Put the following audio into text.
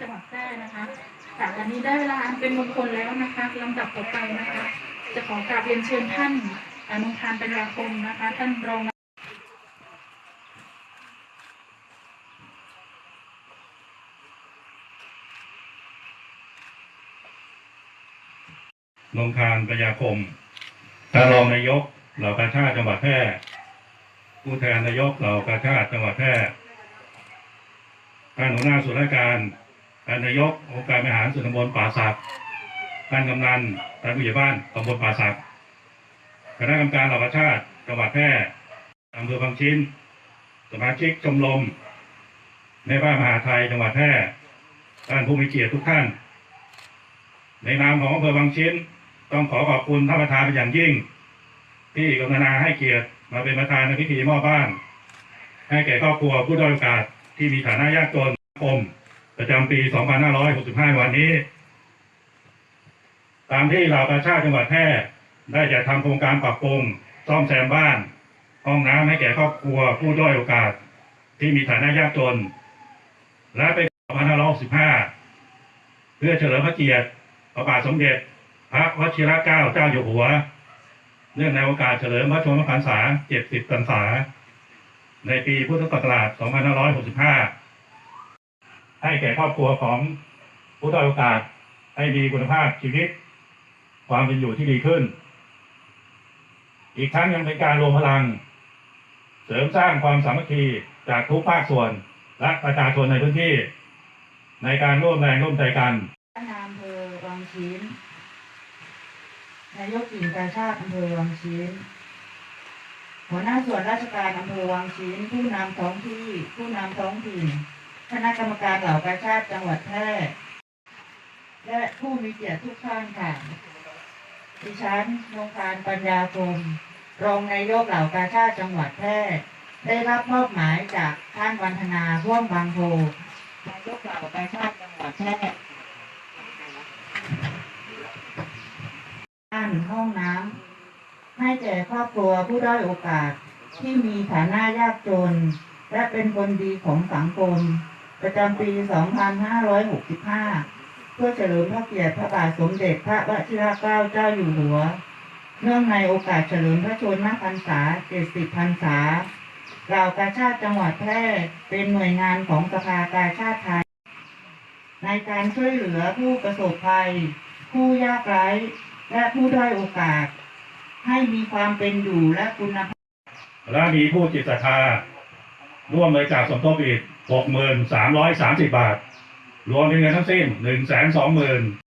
จังหวัดแพร่นะคะจากวันนี้ได้เวลาอันเป็นมงคลแล้วนะคะลำดับต่อไปนะคะ จะขอกราบเรียนเชิญท่านอนุทานปัญญาคมนะคะ ท่านรองนงคารปัญญาคมท่านรองนายก เหล่ากาชาติจังหวัดแพร่ ผู้แทนนายก เหล่ากาชาติจังหวัดแพร่ท่านหัวหน้าส่วนราชการ ท่านนายกองค์การบริหารส่วนตำบลป่าสักท่านกำนันท่านผู้ใหญ่บ้านตำบลป่าสักคณะกรรมการเหล่ากาชาติจังหวัดแพร่อำเภอบางชิ้น สมาชิกชมรมแม่บ้านมหาไทยจังหวัดแพร่ท่านผู้มีเกียรติทุกท่าน ในนามของอำเภอบางชิ้น ต้องขอขอบคุณท่านประธานเป็นอย่างยิ่ง ที่กรุณาให้เกียรติมาเป็นประธานในพิธีมอบบ้าน ให้แก่ครอบครัวผู้ด้อยโอกาสที่มีฐานะยากจนคม ประจำปี 2565 วันนี้ ตามที่เหล่ากาชาติจังหวัดแพร่ได้จัดทำโครงการปรับปรุงซ่อมแซมบ้าน ห้องน้ำให้แก่ครอบครัวผู้ด้อยโอกาสที่มีฐานะยากจน และเป็น2565 เพื่อเฉลิมพระเกียรติพระบาทสมเด็จ พระวชิรเกล้าเจ้าอยู่หัว เนื่องในโอกาสเฉลิมพระชนมพรรษา 70 พรรษา ในปีพุทธศักราช 2565 ให้แก่ครอบครัวของผู้ด้อยโอกาสให้มีคุณภาพชีวิต ความเป็นอยู่ที่ดีขึ้น อีกทั้งยังเป็นการรวมพลัง เสริมสร้างความสามัคคีจากทุกภาคส่วนและประชาชนในพื้นที่ ในการร่วมแรงร่วมใจกันนายอำเภอวังชิ้น นายกกิ่งกาชาติอำเภอวังชิ้น หัวหน้าส่วนราชการอำเภอวังชิ้น ผู้นำท้องที่ ผู้นำท้องถิ่น คณะกรรมการเหล่ากาชาติจังหวัดแพร่และผู้มีเกียรติทุกท่านค่ะ ดิฉันนงการปัญญาคมรองนายกเหล่ากาชาติจังหวัดแพร่ได้รับมอบหมายจากท่านวันธนาร่วมบางโพนายกเหล่ากาชาติจังหวัดแพร่บ้านห้องน้ำให้แก่ครอบครัวผู้ด้อยโอกาสที่มีฐานะยากจน และเป็นคนดีของสังคม ประจำปี 2565 เพื่อเฉลิมพระเกียรติพระบาทสมเด็จพระวชิรเกล้าเจ้าอยู่หัว เนื่องในโอกาสเฉลิมพระชนมพรรษา 70 พรรษาเรากาชาติจังหวัดแพร่เป็นหน่วยงานของสภากาชาติไทย ในการช่วยเหลือผู้ประสบภัย ผู้ยากไร้ และผู้ด้อยโอกาส ให้มีความเป็นอยู่และคุณภาพและมีผู้จิตศรัทธา ร่วมบริจาคสมทบอีก6330บาทรวมเป็นเงินทั้งสิ้น120,000